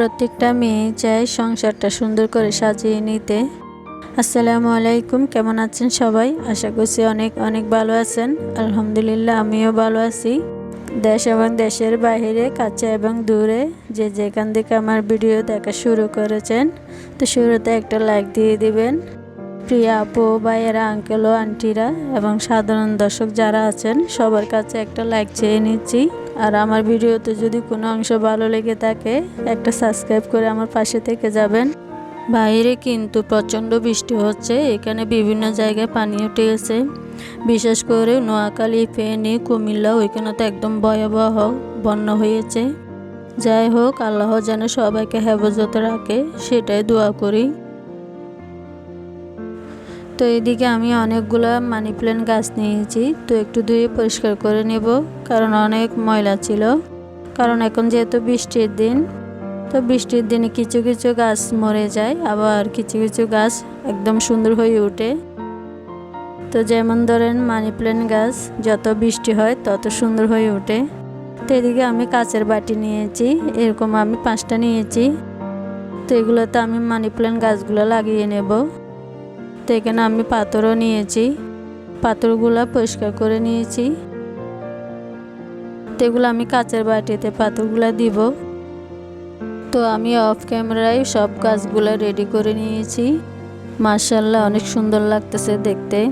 প্রত্যেকটা মেয়ে চায় সংসারটা সুন্দর করে সাজিয়ে নিতে। আসসালামু আলাইকুম, কেমন আছেন সবাই? আশা করছি অনেক অনেক ভালো আছেন। আলহামদুলিল্লাহ, আমিও ভালো আছি। দেশ এবং দেশের বাইরে, কাছে এবং দূরে যে যেখান থেকে আমার ভিডিও দেখা শুরু করেছেন, তো শুরুতে একটা লাইক দিয়ে দিবেন। প্রিয়া আপু, ভাইয়েরা আঙ্কেল ও আন্টিরা এবং সাধারণ দর্শক যারা আছেন, সবার কাছে একটা লাইক চেয়ে নিচ্ছি। আর আমার ভিডিওতে যদি কোনো অংশ ভালো লেগে থাকে, একটা সাবস্ক্রাইব করে আমার পাশে থেকে যাবেন। বাইরে কিন্তু প্রচণ্ড বৃষ্টি হচ্ছে, এখানে বিভিন্ন জায়গায় পানি উঠে গেছে বিশেষ করে নোয়াখালী, ফেনী, কুমিল্লা, ওইখানে তো একদম ভয়াবহ বন্যা হয়েছে। যাই হোক, আল্লাহ যেন সবাইকে হেফাজত রাখে, সেটাই দোয়া করি। তো এদিকে আমি অনেকগুলো মানি প্ল্যান্ট গাছ নিয়েছি, তো একটু ধুয়ে পরিষ্কার করে নেব, কারণ অনেক ময়লা ছিল। কারণ এখন যেহেতু বৃষ্টির দিন, তো বৃষ্টির দিনে কিছু কিছু গাছ মরে যায়, আবার কিছু কিছু গাছ একদম সুন্দর হয়ে ওঠে। তো যেমন ধরেন মানি প্ল্যান্ট গাছ, যত বৃষ্টি হয় তত সুন্দর হয়ে ওঠে। তো এদিকে আমি কাচের বাটি নিয়েছি, এরকম আমি পাঁচটা নিয়েছি। তো এগুলোতে আমি মানি প্ল্যান্ট গাছগুলো লাগিয়ে নেব। তো এখানে আমি পাথরও নিয়েছি। পাথরগুলো পরিষ্কার করে নিয়েছি। এগুলো আমি কাচের বাটিতে পাথরগুলো দিব। তো আমি অফ ক্যামেরায় সব গাছগুলো রেডি করে নিয়েছি। মার্শাল্লাহ অনেক সুন্দর লাগতেছে দেখতে।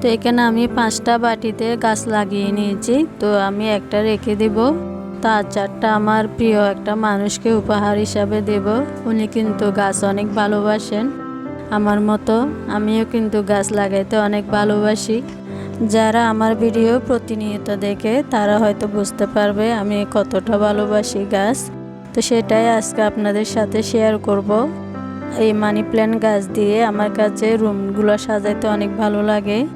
তো এখানে আমি পাঁচটা বাটিতে গাছ লাগিয়ে নিয়েছি। তো আমি একটা রেখে দেব। তার চারটা আমার প্রিয় একটা মানুষকে উপহার হিসাবে দেব। উনি কিন্তু গাছ অনেক ভালোবাসেন। আমার মতো, আমিও কিন্তু গাছ লাগাইতে অনেক ভালোবাসি। যারা আমার ভিডিও প্রতিনিয়ত দেখে, তারা হয়তো বুঝতে পারবে আমি কতটা ভালোবাসি গাছ। তো সেটাই আজকে আপনাদের সাথে শেয়ার করব। এই মানি প্ল্যান্ট গাছ দিয়ে আমার কাছে রুমগুলো সাজাইতে অনেক ভালো লাগে।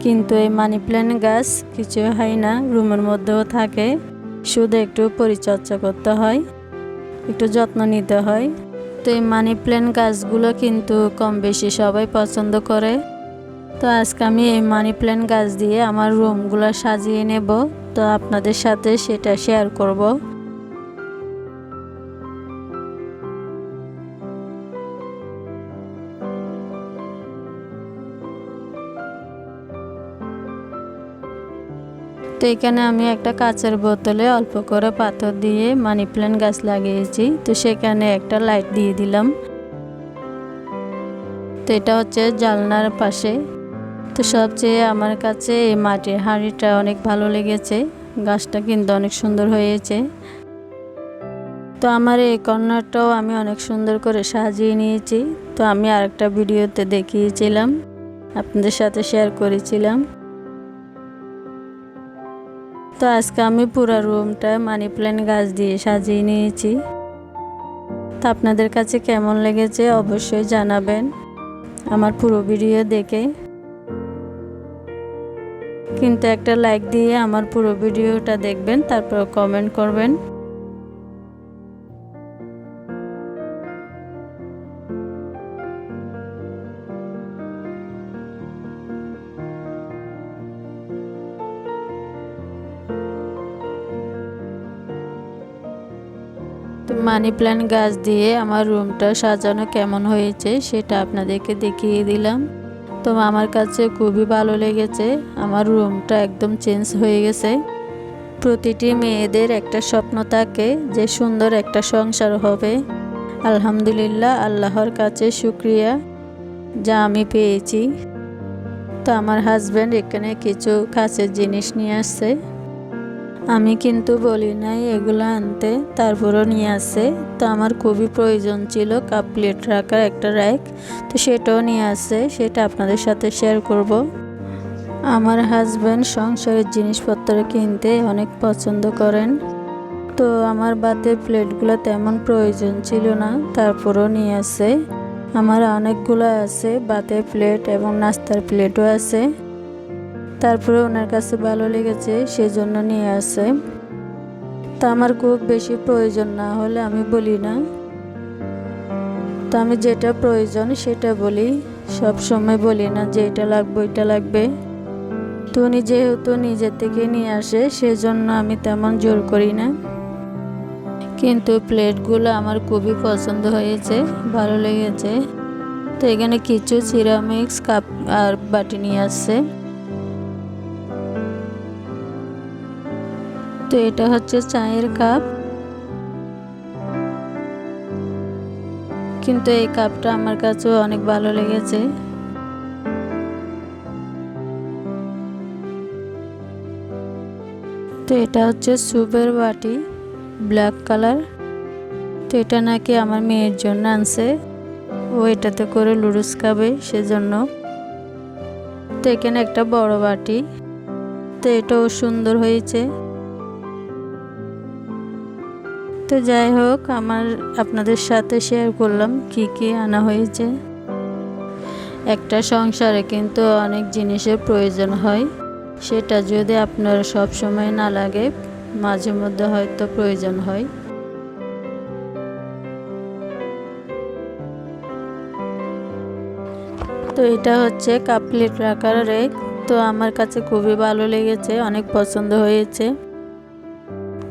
কিন্তু এই মানি প্ল্যান্ট গাছ কিছু হয় না, রুমের মধ্যেও থাকে। শুধু একটু পরিচর্যা করতে হয়, একটু যত্ন নিতে হয়। তো এই মানি প্ল্যান্ট গাছগুলো কিন্তু কম বেশি সবাই পছন্দ করে। তো আজকে আমি এই মানি প্ল্যান্ট গাছ দিয়ে আমার রুমগুলো সাজিয়ে নেব। তো আপনাদের সাথে সেটা শেয়ার করব। তো এখানে আমি একটা কাচের বোতলে অল্প করে পাথর দিয়ে মানি প্ল্যান্ট গাছ লাগিয়েছি। তো সেখানে একটা লাইট দিয়ে দিলাম। তো এটা হচ্ছে জালনার পাশে। তো সবচেয়ে আমার কাছে এই মাটির হাঁড়িটা অনেক ভালো লেগেছে। গাছটা কিন্তু অনেক সুন্দর হয়েছে। তো আমার এই কর্নারটাও আমি অনেক সুন্দর করে সাজিয়ে নিয়েছি। তো আমি আরেকটা ভিডিওতে দেখিয়েছিলাম। আপনাদের সাথে শেয়ার করেছিলাম। তো আজকে আমি পুরো রুমটা মানি প্ল্যান্ট গাছ দিয়ে সাজিয়ে নিয়েছি। তা আপনাদের কাছে কেমন লেগেছে অবশ্যই জানাবেন আমার পুরো ভিডিও দেখে। কিন্তু একটা লাইক দিয়ে আমার পুরো ভিডিওটা দেখবেন, তারপর কমেন্ট করবেন। মানি প্ল্যান্ট গাছ দিয়ে আমার রুমটা সাজানো কেমন হয়েছে সেটা আপনাদেরকে দেখিয়ে দিলাম। তো আমার কাছে খুবই ভালো লেগেছে, আমার রুমটা একদম চেঞ্জ হয়ে গেছে। প্রতিটি মেয়েদের একটা স্বপ্ন থাকে যে সুন্দর একটা সংসার হবে। আলহামদুলিল্লাহ, আল্লাহর কাছে শুক্রিয়া যা আমি পেয়েছি। তো আমার হাজব্যান্ড এখানে কিছু কাছের জিনিস নিয়ে আসছে। আমি কিন্তু বলি নাই, এগুলো আনতে। তারপরও নিয়ে আসে। তো আমার খুবই প্রয়োজন ছিল কাপ প্লেট রাখার একটা র্যাক। তো সেটাও নিয়ে আসে, সেটা আপনাদের সাথে শেয়ার করব। আমার হাজব্যান্ড সংসারের জিনিসপত্র কিনতে অনেক পছন্দ করেন। তো আমার বাতের প্লেটগুলো তেমন প্রয়োজন ছিল না, তারপরও নিয়ে আসে। আমার অনেকগুলো আছে বাতের প্লেট এবং নাস্তার প্লেটও আছে। তারপরে ওনার কাছে ভালো লেগেছে, সেজন্য নিয়ে আসে। তা আমার খুব বেশি প্রয়োজন না হলে আমি বলি না। তো আমি যেটা প্রয়োজন সেটা বলি। সব সময় বলি না যে এটা লাগবে এটা লাগবে। তো উনি যেহেতু নিজের থেকে নিয়ে আসে, সেজন্য আমি তেমন জোর করি না। কিন্তু প্লেটগুলো আমার খুবই পছন্দ হয়েছে, ভালো লেগেছে। তো এখানে কিছু সিরামিক্স, কাপ আর বাটি নিয়ে আসছে। তো এটা হচ্ছে চায়ের কাপ। কিন্তু এই কাপটা আমার কাছেও অনেক ভালো লেগেছে। তো এটা হচ্ছে স্যুপের বাটি, ব্ল্যাক কালার। তো এটা নাকি আমার মেয়ের জন্য আনছে। ও এটাতে করে লুডুস খাবে সেজন্য। তো এখানে একটা বড় বাটি। তো এটাও সুন্দর হয়েছে। তো যাই হোক, আমার আপনাদের সাথে শেয়ার করলাম কি কি আনা হয়েছে। একটা সংসারে কিন্তু অনেক জিনিসের প্রয়োজন হয়। সেটা যদি আপনার সব সময় না লাগে, মাঝে মধ্যে হয়তো প্রয়োজন হয়। তো এটা হচ্ছে কাপলেট রাখার রেক তো আমার কাছে খুবই ভালো লেগেছে, অনেক পছন্দ হয়েছে।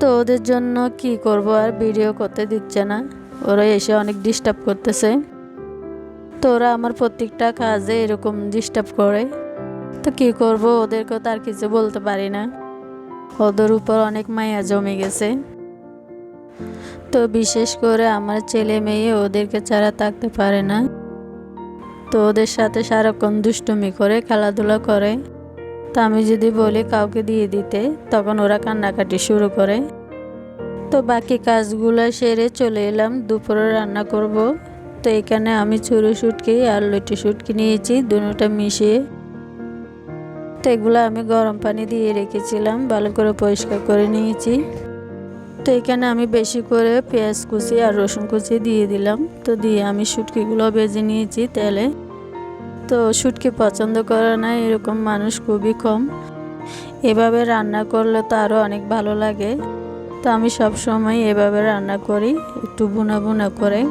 তো ওদের জন্য কি করব আর ভিডিও করতে দিচ্ছে না। ওরা এসে অনেক ডিস্টার্ব করতেছে। তো ওরা আমার প্রত্যেকটা কাজে এরকম ডিস্টার্ব করে। তো কি করব ওদেরকে তার কিছু বলতে পারি না। ওদের উপর অনেক মায়া জমে গেছে। তো বিশেষ করে আমার ছেলে মেয়ে ওদেরকে ছাড়া থাকতে পারে না। তো ওদের সাথে সারাক্ষণ দুষ্টুমি করে, খেলাধুলা করে। তো আমি যদি বলি কাউকে দিয়ে দিতে, তখন ওরা কান্নাকাটি শুরু করে। তো বাকি কাজগুলো সেরে চলে এলাম। দুপুরে রান্না করব। তো এখানে আমি চুরু শুটকি আর লুটি শুটকি নিয়েছি, দুটোটা মিশিয়ে। তো এগুলো আমি গরম পানি দিয়ে রেখেছিলাম, ভালো করে পরিষ্কার করে নিয়েছি। তো এখানে আমি বেশি করে পেঁয়াজ কুচি আর রসুন কুচি দিয়ে দিলাম। তো দিয়ে আমি শুটকিগুলো বেজে নিয়েছি তেলে। তো শুটকি পছন্দ করে না, এরকম মানুষ খুবই কম। এভাবে রান্না করলে তো আরও অনেক ভালো লাগে। তো আমি সব সময় এভাবে রান্না করি, একটু বুনা বুনা করে।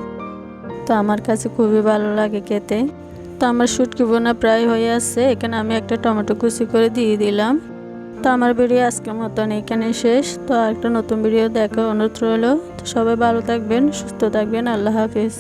তো আমার কাছে খুবই ভালো লাগে খেতে। তো আমার শুটকি বোনা প্রায় হয়ে আসছে এখানে আমি একটা টমেটো কুচি করে দিয়ে দিলাম। তো আমার ভিডিও আজকের মতন এখানে শেষ। তো একটা নতুন ভিডিও দেখা অনুরোধ রইল। তো সবাই ভালো থাকবেন, সুস্থ থাকবেন, আল্লাহ হাফিজ।